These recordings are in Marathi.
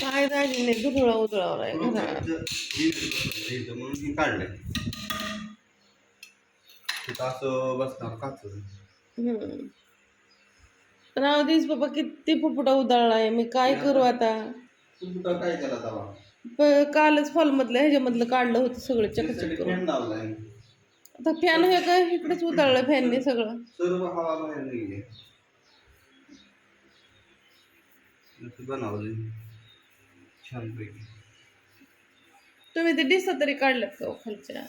काय दाजीने दुधळा उधळावर आहे घरात इथं म्हणून काढलंय. तिथं असं बसणार काच हम्म. राव दिस बाबा किती फुफुटा उधळला आहे मी काय करू आता तू कुठं काय केला तवा? प- कालच फॉलमधलं ह्याच्यामधलं काढलं होतं सगळं चकचक करून. लावलाय. आता फॅन हे काय? इकडेच उधळलं फॅनने सगळं. सर्व हवा बाहेर निघली. असं बनवलं तुम्ही ते डिस तरी काढलं का हो खालच्या?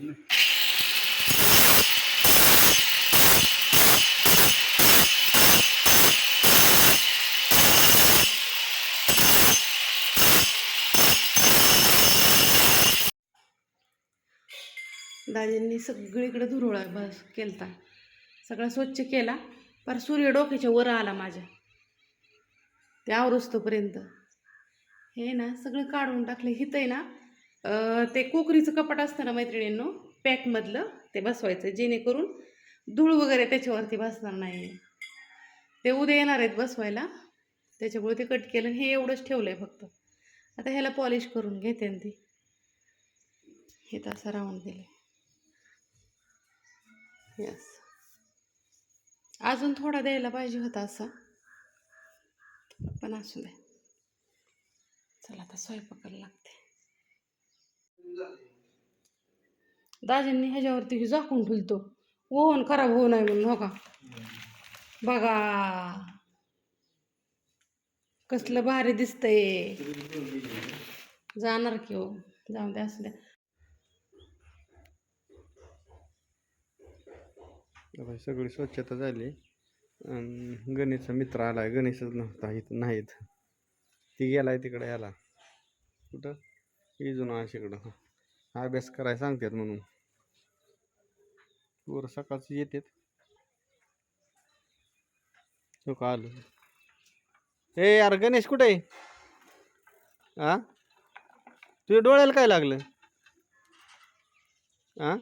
ना. दाजींनी सगळीकडे धुरोळा बस केलता. सगळा स्वच्छ केला. पर सूर्य डोक्याच्या वर आला माझ्या. ते आवरस्तोपर्यंत. हे ना सगळं काढून टाकलं. हिथं आहे ना ते कोकरीचं कपाट असतं ना मैत्रिणींनो पॅकमधलं ते बसवायचं. जेणेकरून धूळ वगैरे त्याच्यावरती बसणार नाही. ते उद्या येणार आहेत बसवायला. त्याच्यामुळे ते कट केलं आणि हे एवढंच ठेवलं आहे फक्त. आता ह्याला पॉलिश करून घेते आणि ती. हे तसं राऊंड दिले यस अजून थोडा द्यायला पाहिजे होता असा. पण असू दे. चला आता स्वयंपाकाला लागते. दाजींनी ह्याच्यावरती ही झाकून ठेवतो ओव्हन खराब होऊ नये म्हणून हो का? बघा. कसलं भारी दिसतंय. जाणार की हो? जाऊ द्या असू द्या सगळी स्वच्छता झाली. गणेशचा मित्र आलाय. गणेशच नव्हता इथं नाहीत. ती गेलाय तिकडे याला. कुठं? इजून हा अभ्यास करायला सांगतात म्हणून. पोरं सकाळचं येतात. हो का आलो? ए यार गणेश कुठे आहे? आ? तुझ्या डोळ्याला काय लागलं? आ?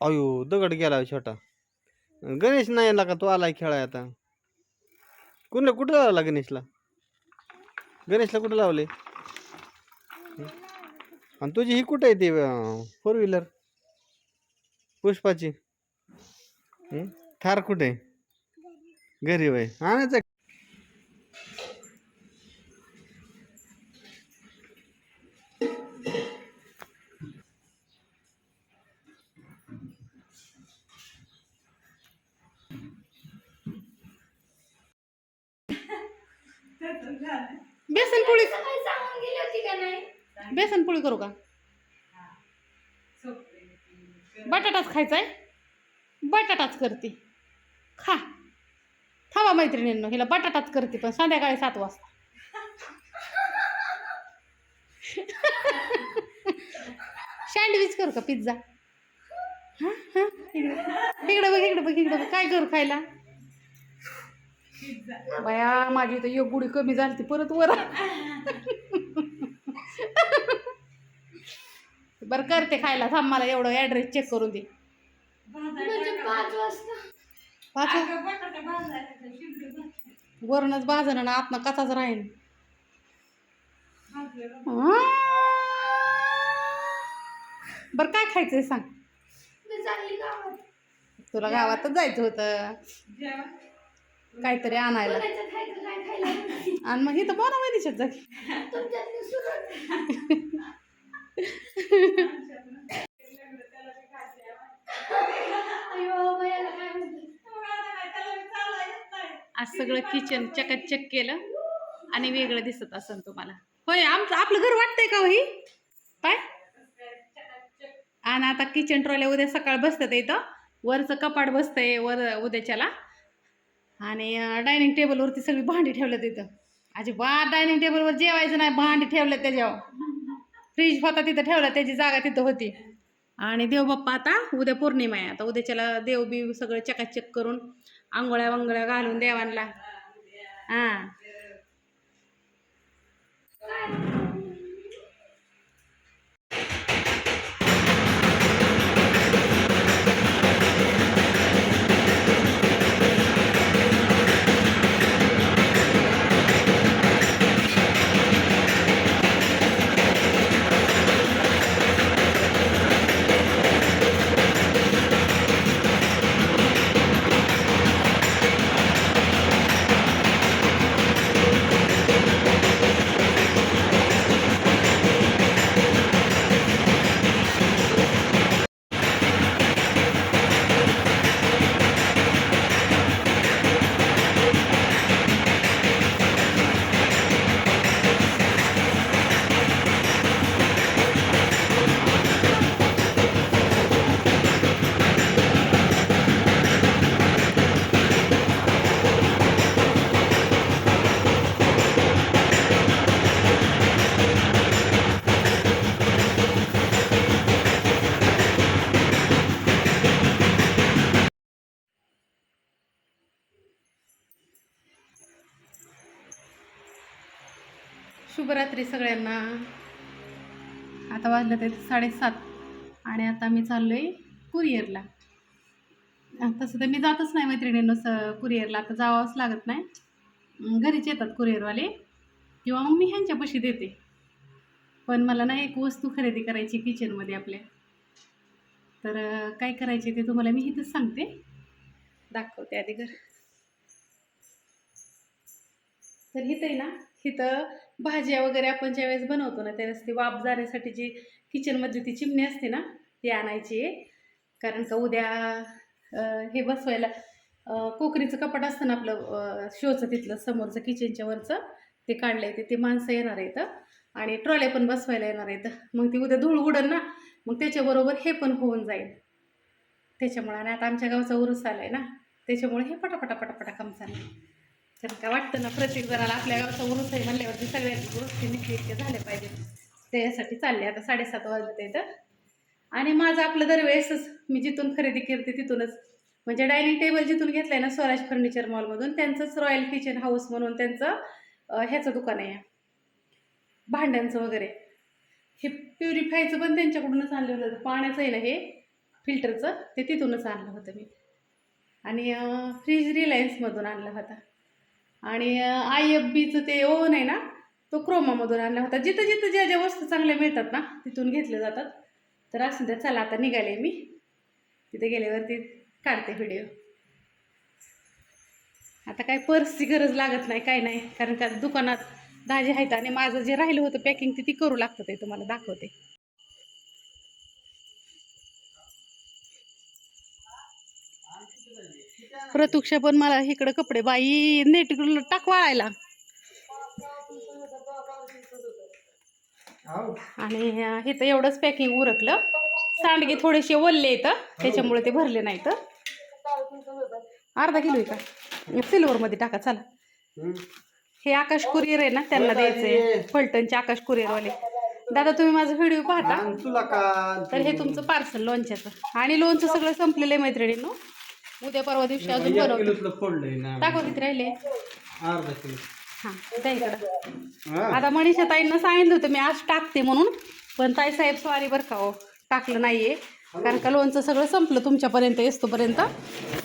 अयो दगड गेला हो छोटा. गणेश नाही आला का? तो आलाय खेळाय आता. कुणला कुठं आला गणेशला? गणेशला कुठं लावले? आणि तुझी ही कुठं आहे ती फोर व्हीलर पुष्पाची? थार कुठे घरी वय आणायचं बटाटाच खायचा आहे बटाटाच करते. खा. थांबा मैत्रिणींनो हिला बटाटाच करते पण संध्याकाळी सात वाजता. सँडविच करू का पिझ्झा हां हां. इकडं. बघ इकडं बघ इकडं बघ. काय करू खायला? बया माझी तर एक गुढी कमी झाली ती परत वर बरं करते खायला. थांब मला एवढं ॲड्रेस चेक करून दे. पाच वरूनच बाजणं ना आतनं कचाच राहील बरं. काय खायचंय सांग. तुला गावातच जायचं होतं. काहीतरी आणायला. आणि मग इथं बोला माहिती जागी आज सगळं किचन चकाचक केलं आणि वेगळं दिसत असेल तुम्हाला. होय आमचं आपलं घर वाटतंय का हो ही? काय आणि आता किचन ट्रॉल्या उद्या सकाळ बसतात इथं. वरचं कपाट बसतंय वर उद्याच्याला. आणि डायनिंग टेबलवरती सगळी भांडी ठेवल्यात इथं. अजिबात डायनिंग टेबलवर जेवायचं नाही भांडी ठेवल्यात त्याच्यावर. फ्रीज होता तिथं ठेवला त्याची जागा तिथं होती. आणि देवबाप्पा आता उद्या पौर्णिमा आहे. आता उद्याच्याला देव बी सगळं चकाचक करून आंघोळ्या वांगोळ्या घालून देवांना हां. शुभरात्री सगळ्यांना. आता वाजलं ते साडेसात. आणि आता मी चाललो आहे कुरिअरला. तसं तर मी जातच नाही मैत्रिणींनो स कुरिअरला. आता जावंच लागत नाही. घरीच येतात कुरिअरवाले. किंवा मग मी ह्यांच्यापाशी देते. पण मला ना एक वस्तू खरेदी करायची किचनमध्ये आपल्या. तर काय करायचे ते तुम्हाला मी इथंच सांगते. दाखवते आधी घर. तर इथं आहे ना इथं भाज्या वगैरे आपण ज्यावेळेस बनवतो ना त्यावेळेस ती वाफ जाण्यासाठी जी किचनमधली ती चिमणी असते ना ती आणायची आहे. कारण का उद्या हे बसवायला कोकरीचं कपाट असतं ना आपलं शोचं तिथलं समोरचं किचनच्या वरचं ते काढलं आहे ते माणसं येणार आहेत. आणि ट्रॉल्या पण बसवायला येणार आहेत. मग ती उद्या धूळ उडन ना मग त्याच्याबरोबर हे पण होऊन जाईल. त्याच्यामुळे आणि आता आमच्या गावचा उरूस आला आहे ना त्याच्यामुळे हे पटापटा पटापटा काम चाललं तर का वाटतं ना प्रत्येक जणाला आपल्या गावचा उरुस आहे म्हणल्यावरती सगळ्यांची गोष्टी निश्चित झाल्या पाहिजेत त्याच्यासाठी चालले आता साडेसात वाजले तर आणि माझं आपलं दरवेळेसच मी जिथून खरेदी करते तिथूनच. म्हणजे डायनिंग टेबल जिथून घेतलं आहे ना स्वराज फर्निचर मॉलमधून त्यांचंच रॉयल किचन हाऊस म्हणून त्यांचं ह्याचं दुकान आहे. भांड्यांचं वगैरे. हे प्युरिफायचं पण त्यांच्याकडूनच आणलं होतं. पाण्याचं आहे ना हे फिल्टरचं ते तिथूनच आणलं होतं मी. आणि फ्रीज रिलायन्समधून आणला होता. आणि आय एफ बीचं ते ओव्हन आहे ना तो क्रोमामधून आणला होता. जिथं जिथं ज्या ज्या वस्तू चांगल्या मिळतात ना तिथून घेतल्या जातात. तर असं त्या चला आता निघाले मी. तिथे गेल्यावरती काढते व्हिडिओ आता काय पर्सची गरज लागत नाही काय नाही. कारण का दुकानात दाजे आहेत आणि माझं जे राहिलं होतं पॅकिंग ते ती करू लागतं ते तुम्हाला दाखवते. प्रतुक्षा पण मला इकडं कपडे बाई नेट टाक वाळायला. आणि अं, इथं एवढंच पॅकिंग उरकलं. सांडगे थोडेसे वल्ले इथं त्याच्यामुळे ते भरले नाही तर अर्धा किलो का? सिल्वरमध्ये टाका चला. हे आकाश कुरिअर आहे ना त्यांना द्यायचंय. फलटणचे आकाश कुरिअरवाले. दादा तुम्ही माझा व्हिडिओ पाहता. तर हे तुमचं पार्सल लोणच्याचं आणि लोणचं सगळं संपलेलं आहे मैत्रिणींनो. उद्या परवा दिवशी अजून एक बनवतो. किलोतलं फोडलंय ना. दाखव किती राहिले? अर्धा किलो. हां हा. आता मनीषा ताईंना सांगितलं होतं मी आज टाकते म्हणून. पण ताईसाहेब सॉरी बरं का हो टाकलं नाही आहे कारण का लोणचं सगळं संपलं तुमच्यापर्यंत येस्तोपर्यंत.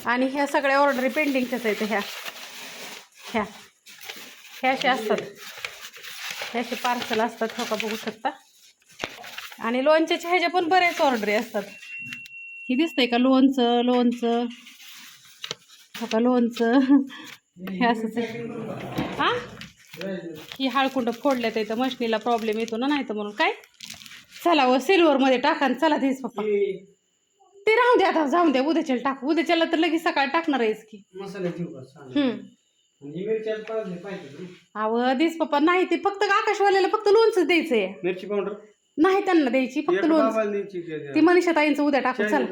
आणि ह्या सगळ्या ऑर्डरी पेंडिंगच्याच आहेत ह्या. ह्या. ह्या अशा असतात. हे असे पार्सल असतात हो का बघू शकता. आणि लोणच्याच्या ह्याच्या पण बरेच ऑर्डरी असतात. ही दिसतंय का लोणचं लोणचं? का लोणचं हे असंच हां? ही हाळकुंड फोडल्यात इथं मशनीला प्रॉब्लेम येतो ना नाही तर म्हणून काय? चला व सिल्वरमध्ये टाका आणि चला तेच पप्पा. ते राहून द्या आता जाऊन द्या उद्याच्याला टाकू. उद्याच्याला तर लगेच सकाळी टाकणार आहेस की. अव दिस पप्पा नाही ते फक्त आकाशवाल्याला फक्त लोणचं द्यायचंय. मिरची पावडर? नाही त्यांना द्यायची फक्त लोणचं. ती मनीषा ताईंचं उद्या टाकू चला.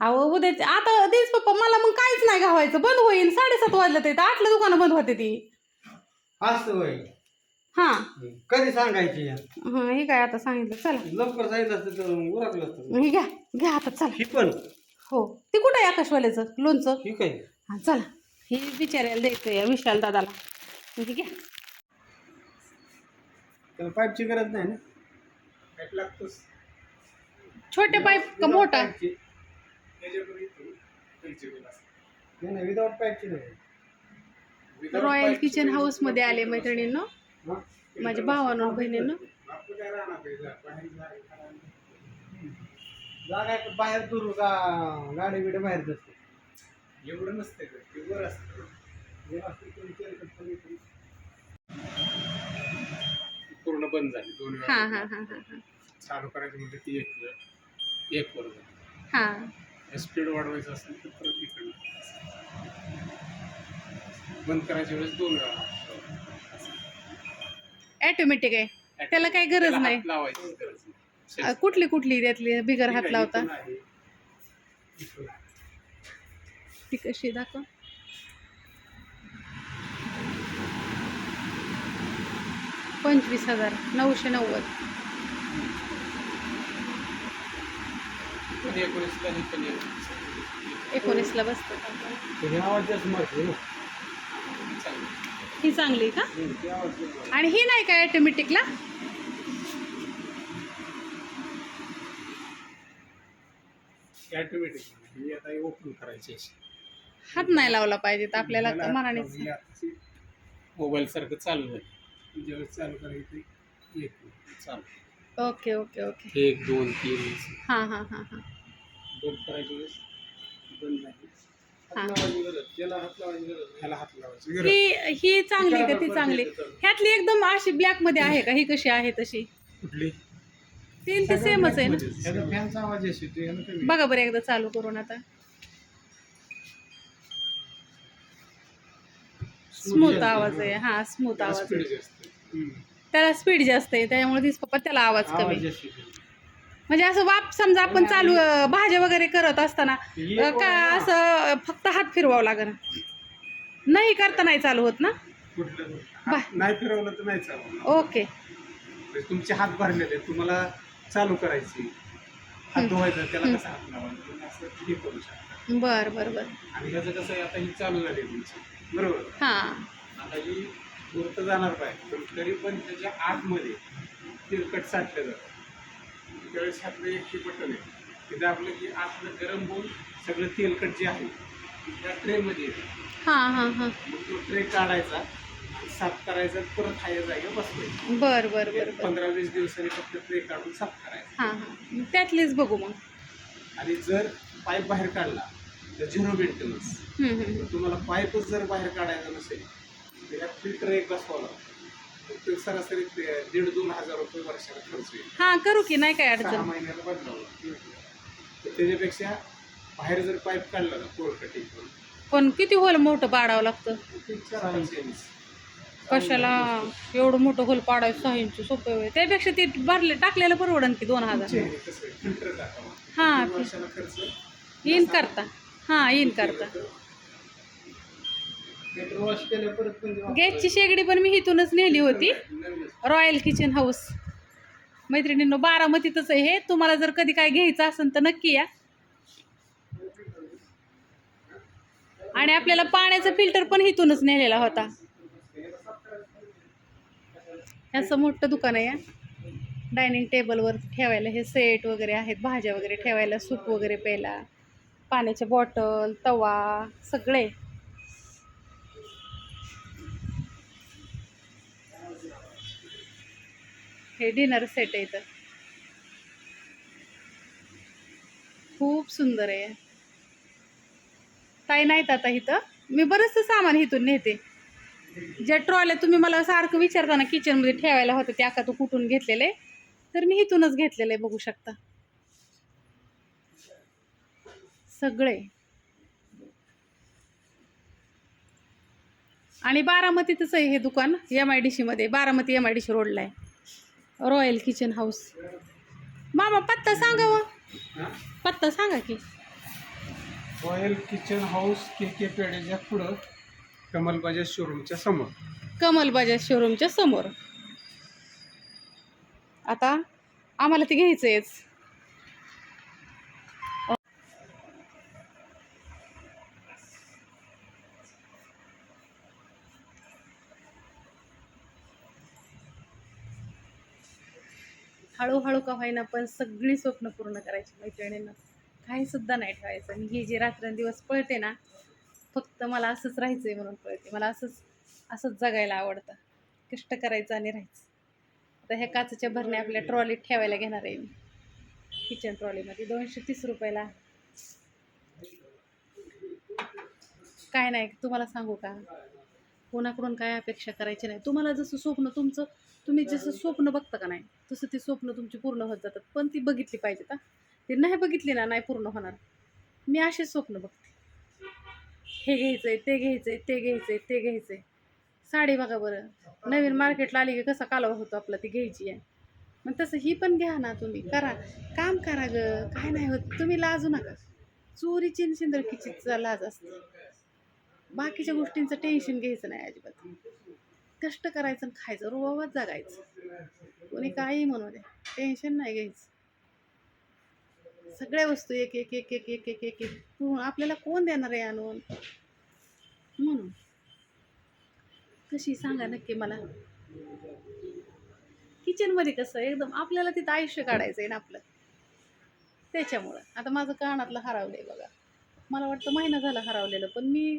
अहो उद्या आता तेच पप्पा मला मग काहीच नाही गावायचं बंद होईल साडेसात वाजलं ते. आठला दुकानं बंद होते ती. असं होय. हां. कधी सांगायची? या? हां हे काय आता सांगितलं? चला. लवकर सांगितलं असतं तर उरकलं असतं. हे घ्या. घ्या आता चला. ही पण. हो. ते कुठं आहे आकाशवाल्याचं? लोणचं? ठीक आहे हां चला. हे विचारायला द्यायचं या विशाल दादाला. म्हणजे घ्या. त्याला पाईपची गरज नाही ना? पाईप लागतोच. छोटे पाईप का मोठा? नाही. नाही विदाउट पाईपची नाही रॉयल किचन हाऊसमध्ये आले मैत्रिणींनो. हा? माझ्या भावानं बहिणीनं. जागा आहे, बाहेर दूर गा गाडी बिडी बाहेर असते एवढं नसते वर असतं. पूर्ण बंद झाली दोन हा वेळा हा हा हा हा. चालू करायचं म्हणजे ती एक वेळ एक वर झाली हा. स्पीड वाढवायचं असेल तर परत इकडे बंद करायच्या वेळेस दोन वेळा. ऑटोमॅटिक आहे. त्याला काही गरज नाही. लावायची गरज नाही. कुठली कुठली त्यातली बिगर हात लावता. ती कशी दाखव. पंचवीस हजार नऊशे नव्वद. एकोणीसला एकोणीसला आहे ही. चांगली का? आणि ही नाही काय ॲटोमॅटिकला ॲटोमॅटिक ओपन करायची हात नाही लावला पाहिजे तर आपल्याला मनानेच मोबाईल सारखं चालू आहे. चालू करायचं चालू. Okay okay okay. एक दोन तीन. हां हां हां हां. बंद करायची वेळेस बंद नाही हां. त्याला हात लावायची गरज ह्याला हात लावायची गरज. ही ही चांगली का? ती चांगली. ह्यातली एकदम अशी ब्लॅकमध्ये आहे का? ही कशी आहे तशी? कुठली? तीन ते सेमच आहे ना? ह्याचा फॅनचा आवाज येतो ह्यानं कमी. बघा बरं एकदा चालू करून आता. स्मूथ आवाज आहे. हा स्मूथ आवाज आहे. जास्त हम्म. त्याला स्पीड जास्त आहे त्यामुळे दिस पप्पा त्याला आवाज आवाज कमी. जास्त येतो. म्हणजे असं वाप समजा आपण चालू अं, भाज्या वगैरे करत असताना अं, का. असं फक्त हात फिरवावं लागेल? नाही करता नाही चालू होत ना? कुठलं बा. हात नाही फिरवलं तर नाही चालू ओके. म्हणजे तुमचे हात भरलेले आहेत, तुम्हाला चालू करायची. हात धुवायचा त्याला कसा हात लावायचा? तुम्ही असं हे करू शकता. बर बर बर. आणि ह्याचं कसं आहे आता ही चालू झाली तुमची. बरोबर? हां. आता ही गुरुत जाणार पाहिजे पण तरी पण त्याच्या आतमध्ये तेलकट साठलं जातं. त्यावेळेस ह्यातलं एक बटन आहे. ते दाबलं की आतलं गरम होऊन सगळं तेलकट जे आहे त्या ट्रेमध्ये येतं. हां हां हां. मग तो ट्रे काढायचा आणि साफ करायचा परत हाय जागेवर बसवायचं बर बर बर पंधरा वीस दिवसांनी फक्त ट्रे काढून साफ करायचा. हां हां. त्यातलीच बघू मग. आणि जर पाईप बाहेर काढला तर झिरो मेंटेनन्स. तुम्हाला पाईपच जर बाहेर काढायचा नसेल फिल्टर एक तर ते सरासरी ते दीड दोन हजार रुपये वर्षाला खर्च येईल. हां करू की नाही काय सहा अडचण? महिन्याला बदलावं. तर त्याच्यापेक्षा बाहेर जर पाईप काढला ना पण किती होल मोठं पाडावं लागतं? ते चार इंच. कशाला एवढं मोठं होल पाडायचं? सहा इंच सोपं होय त्यापेक्षा ते भरले टाकलेलं परवडन की दोन हजार? हे फिल्टर टाकावं. हां तीन वर्षाला खर्च. इन करता. हां इन करता पेट्रोल वॉश केलं परत पण जेव्हा- गॅसची शेगडी पण मी इथूनच नेली होती. रॉयल किचन हाऊस मैत्रिणींनो बारामतीतच आहे हे. तुम्हाला जर कधी काय घ्यायचं असेल तर नक्की या. आणि आपल्याला पाण्याचा फिल्टर पण इथूनच नेलेला होता. असं मोठं दुकान आहे या. डायनिंग टेबलवर ठेवायला हे सेट वगैरे आहेत. भाज्या वगैरे ठेवायला सूप वगैरे प्यायला. पाण्याचे बॉटल तवा सगळे. हे डिनर सेट आहे इथं. खूप सुंदर आहे. ताई नाहीत आता इथं. मी बरंचसं सामान इथून नेते. ज्या ट्रॉल्या तुम्ही मला सारखं विचारता ना किचनमध्ये ठेवायला होतं ते आता तू कुठून घेतलेले तर मी इथूनच घेतलेलं आहे बघू शकता. सगळे. आणि बारामतीतच आहे हे दुकान एम आय डी सीमध्ये Baramati M I D C रोडला आहे. रॉयल किचन हाऊस मामा पत्ता सांगा व? पत्ता सांगा की. Royal kitchen house K K पेढेच्या पुढं कमल बजाज शोरूमच्या समोर. कमल बजाज शोरूमच्या समोर. आता आम्हाला ते घ्यायचंयच. हळूहळू का होईना पण सगळी स्वप्न पूर्ण करायची मैत्रिणींना. काही सुद्धा नाही ठेवायचं. आणि ही जे रात्रंदिवस पळते ना फक्त मला असंच राहायचं आहे म्हणून पळते. मला असंच असंच जगायला आवडतं. कष्ट करायचं आणि राहायचं. आता ह्या काचेच्या भरण्या आपल्या ट्रॉलीत ठेवायला घेणार आहे मी. किचन ट्रॉलीमध्ये दोनशे तीस रुपयाला. काय नाही तुम्हाला सांगू का? कोणाकडून काय अपेक्षा करायची नाही. तुम्हाला जसं स्वप्न तुमचं तुम्ही जसं स्वप्न बघता का नाही तसं ती स्वप्न तुमची पूर्ण होत जातात. पण ती बघितली पाहिजेत हा ती नाही बघितली ना नाही पूर्ण होणार. मी असेच स्वप्न बघते. हे घ्यायचंय ते घ्यायचंय ते घ्यायचंय ते घ्यायचंय. साडी बघा बरं. नवीन मार्केटला आली की कसा कालवा होतो आपला ती घ्यायची आहे. मग तसं ही पण घ्या ना तुम्ही. करा. काम करा ग. काय नाही होत. तुम्ही लाजू नका. चोरीची आणि शिंदरकीचीचा लाज असते. बाकीच्या गोष्टींचं टेन्शन घ्यायचं नाही अजिबात. कष्ट करायचं आणि खायचं. रोबाबात जगायचं. कोणी काही म्हणू दे टेन्शन नाही घ्यायचं. सगळ्या वस्तू एक एक एक एक एक एक एक एक. आपल्याला कोण देणार आहे आणून? म्हणून. कशी? सांगा नक्की मला. किचनमध्ये कसं एकदम आपल्याला तिथं आयुष्य काढायचं आहे ना आपलं. त्याच्यामुळं. आता माझं कानातलं हरवलं आहे बघा. मला वाटतं महिना झाला हरवलेलं पण मी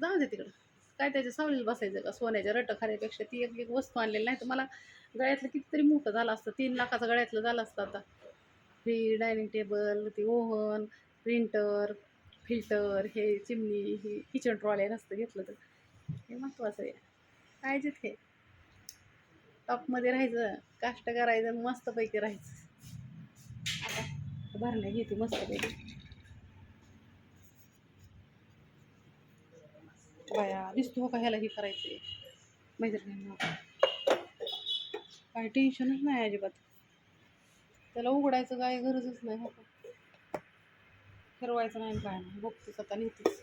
जाऊ दे तिकडं. काय त्याच्या सावलीला बसायचं का? सोन्याच्या रट खाण्यापेक्षा ती एक एक वस्तू आणलेली. नाही तर मला गळ्यातलं कितीतरी मोठं झालं असतं. तीन लाखाचं गळ्यातलं झालं असतं आता. फ्री डायनिंग टेबल ते ओव्हन प्रिंटर फिल्टर हे चिमणी हे किचन ट्रॉले नसतं घेतलं तर. हे महत्त्वाचं आहे. पाहिजेत हे. टॉपमध्ये राहायचं काष्ट करायचं आणि मस्तपैकी राहायचं. आता भरण्या घेते मस्तपैकी बाया दिसतो हो का ह्याला हे करायचं मैत्रिणींना. काही टेन्शनच नाही अजिबात. त्याला उघडायचं काय गरजच नाही हो का? फिरवायचं नाही काय नाही. बघतेच आता नेतेच.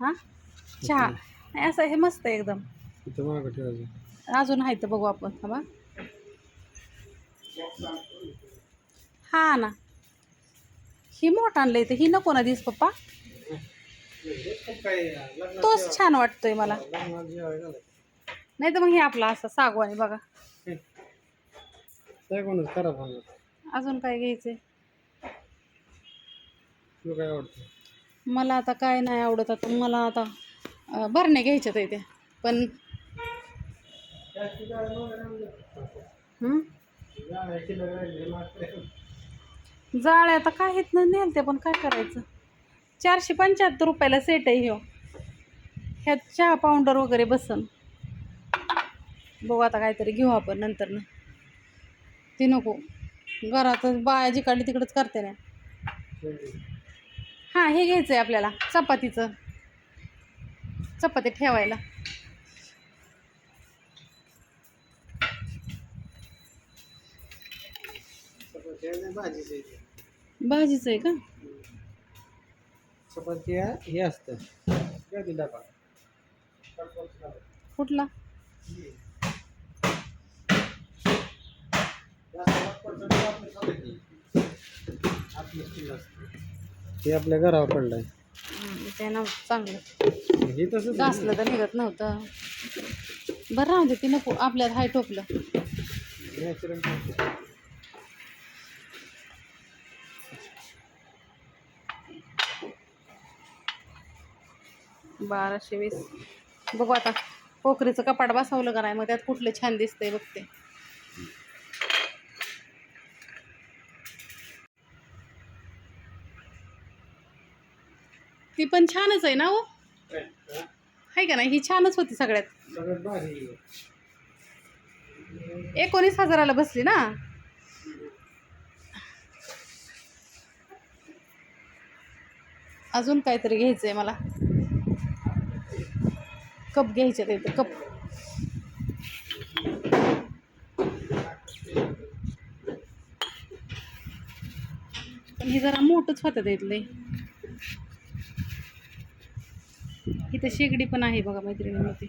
हां? चहा? नाही असं हे मस्त आहे एकदम. अजून आहे तर बघू आपण हा हा ना. ही मोठं आणलंय तर ही नको ना दिस पप्पा. तोच छान वाटतोय मला. नाही तर मग हे आपला असा सागवानी बघा. अजून काय घ्यायचंय? मला आता काय नाही आवडत आता. मला आता अं, भरण्या घ्यायच्यात आहे त्या. पण हं? जाळ्या आता काय आहेत ना नेल ते पण काय करायचं? चारशे पंच्याहत्तर रुपयाला सेट आहे ह्यो. ह्यात चहा पावडर वगैरे बसन. बघू आता काहीतरी घेऊ आपण नंतर ना ती नको. घरातच बाया जिकडली तिकडंच करते ना. हां हे घ्यायचं आहे आपल्याला चपातीचं. चपाती ठेवायला. भाजी भाजीचं आहे का? चपाती हे असतं. काय ते कुठला? हे आपल्या घरावर पडलंय. ते ना चांगलं. हे तसंच घासलं तर निघत नव्हतं. बरं राहू दे ती नको आपल्यात हाय टोपलं बाराशे वीस. बघू आता पोखरीचं कपाट बसवलं का नाही? मग त्यात कुठलं छान दिसतंय बघते. ती पण छानच आहे ना हो? आहे का नाही? ही छानच होती सगळ्यात. एकोणीस हजाराला बसली ना? अजून काहीतरी घ्यायचं आहे मला. कप घ्यायचे ते कप. पण हे जरा मोठंच होतं त्यातले इथं शेगडी पण आहे बघा मैत्रिणीमध्ये.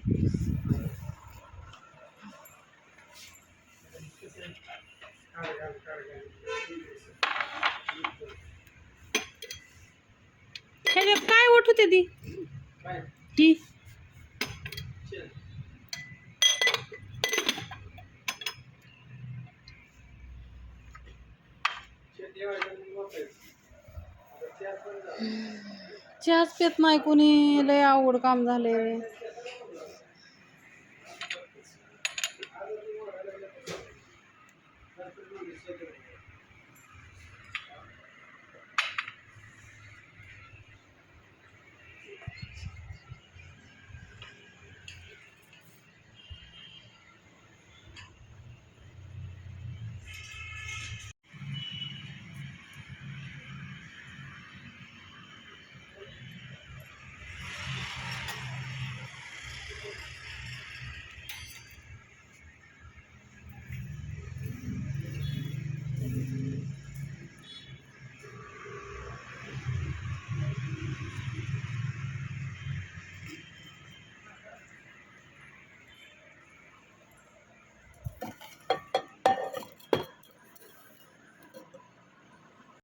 ह्याच्यात काय ओठ होते ती? ती? चहाच पेत नाही कोणी. लय आवड काम झाले